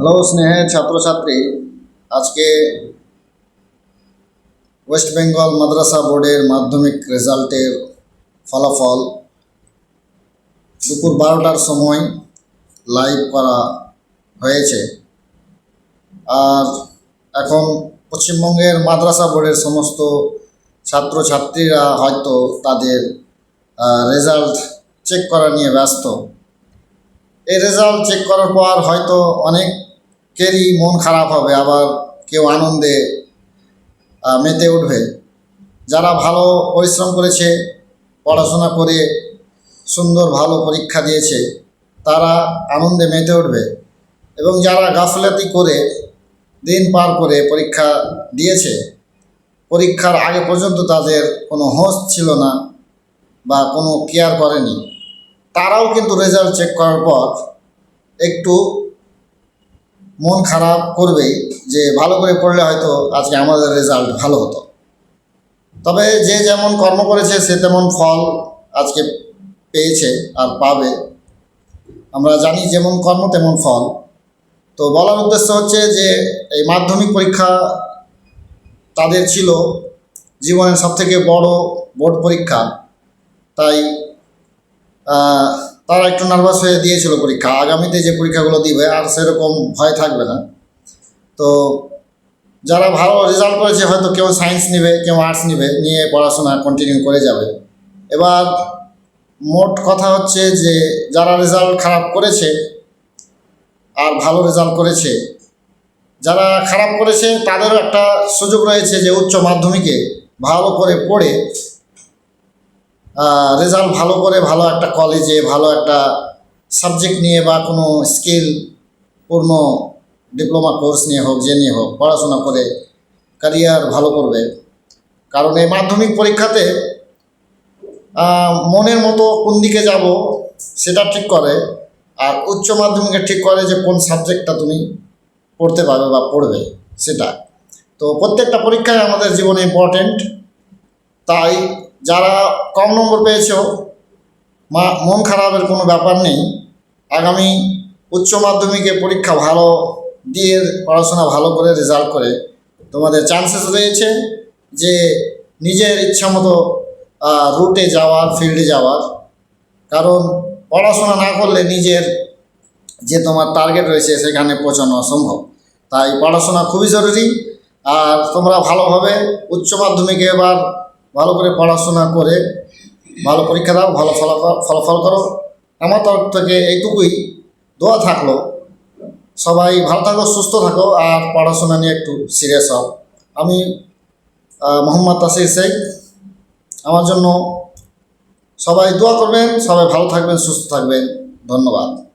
Hello স্নেহের ছাত্রছাত্রী। আজকে ওয়েস্ট বেঙ্গল মাদ্রাসা বোর্ডের মাধ্যমিক রেজাল্টের ফলাফল দুপুর বারোটার সময় লাইভ করা হয়েছে। আর এখন পশ্চিমবঙ্গের মাদ্রাসা বোর্ডের সমস্ত ছাত্রছাত্রীরা হয়তো তাদের রেজাল্ট চেক করা নিয়ে ব্যস্ত। এই রেজাল্ট চেক করার পর হয়তো অনেকেরই মন খারাপ হবে, আবার কেউ আনন্দে মেতে উঠবে। যারা ভালো পরিশ্রম করেছে, পড়াশোনা করে সুন্দর ভালো পরীক্ষা দিয়েছে, তারা আনন্দে মেতে উঠবে। এবং যারা গাফলাতি করে দিন পার করে পরীক্ষা দিয়েছে, পরীক্ষার আগে পর্যন্ত তাদের কোনো হোঁশ ছিল না বা কোনো কেয়ার করেনি। তারাও কিন্তু রেজাল্ট চেক করার পর একটু মন খারাপ করবেই যে ভালো করে পড়লে হয়তো আজকে আমাদের রেজাল্ট ভালো হতো। তবে যে যেমন কর্ম করেছে সে তেমন ফল আজকে পেয়েছে আর পাবে। আমরা জানি যেমন কর্ম তেমন ফল। তো বলার উদ্দেশ্য হচ্ছে যে এই মাধ্যমিক পরীক্ষা তাদের ছিল জীবনের সবথেকে বড় বোর্ড পরীক্ষা। তাই তারা একটু নার্ভাস হয়ে দিয়েছিল পরীক্ষা। আগামীতে যে পরীক্ষাগুলো দিবে, আর সেরকম ভয় থাকবে না। তো যারা ভালো রেজাল্ট করেছে, হয়তো কেউ সায়েন্স নেবে, কেউ আর্টস নেবে, নিয়ে পড়াশোনা কন্টিনিউ করে যাবে। এবার মোট কথা হচ্ছে যে, যারা রেজাল্ট খারাপ করেছে, আর ভালো রেজাল্ট করেছে, যারা খারাপ করেছে, তাদেরও একটা সুযোগ রয়েছে যে উচ্চ মাধ্যমিকে ভালো করে পড়ে রেজাল্ট ভালো করে, ভালো একটা কলেজে ভালো একটা সাবজেক্ট নিয়ে বা কোনো স্কিল পূর্ণ ডিপ্লোমা কোর্স নিয়ে হোক, যে নিয়ে হোক, পড়াশোনা করে ক্যারিয়ার ভালো করবে। কারণ এই মাধ্যমিক পরীক্ষাতে মনের মতো কোন দিকে যাব সেটা ঠিক করে, আর উচ্চ মাধ্যমিকে ঠিক করে যে কোন সাবজেক্টটা তুমি পড়তে পারবে বা পড়বে সেটা। তো প্রত্যেকটা পরীক্ষায় আমাদের জীবনে ইম্পর্টেন্ট তাই যারা কম নম্বর পেয়েছ মা, মন খারাপের কোনো ব্যাপার নেই। আগামী উচ্চ মাধ্যমিকে পরীক্ষা ভালো দিয়ে পড়াশোনা ভালো করে রেজাল্ট করে। তোমাদের চান্সেস রয়েছে যে নিজের ইচ্ছা মতো রুটে যাওয়ার ফিল্ডে যাওয়ার। কারণ পড়াশোনা না করলে নিজের যে তোমার টার্গেট রয়েছে সেখানে পৌঁছানো অসম্ভব। তাই পড়াশোনা খুবই জরুরি। আর তোমরা ভালোভাবে উচ্চ মাধ্যমিকে এবার ভালো করে পড়াশোনা করে, ভালো পরীক্ষা দাও, ভালো ফলাফল ফলাফল করো। আমার তরফ থেকে এইটুকুই। দোয়া থাকল। সবাই ভালো থাকো, সুস্থ থাকো, আর পড়াশোনা নিয়ে একটু সিরিয়াস হও। আমি মোহাম্মদ তাসির শেখ। আমার জন্য সবাই দোয়া করবেন, সবাই ভালো থাকবেন, সুস্থ থাকবেন। ধন্যবাদ।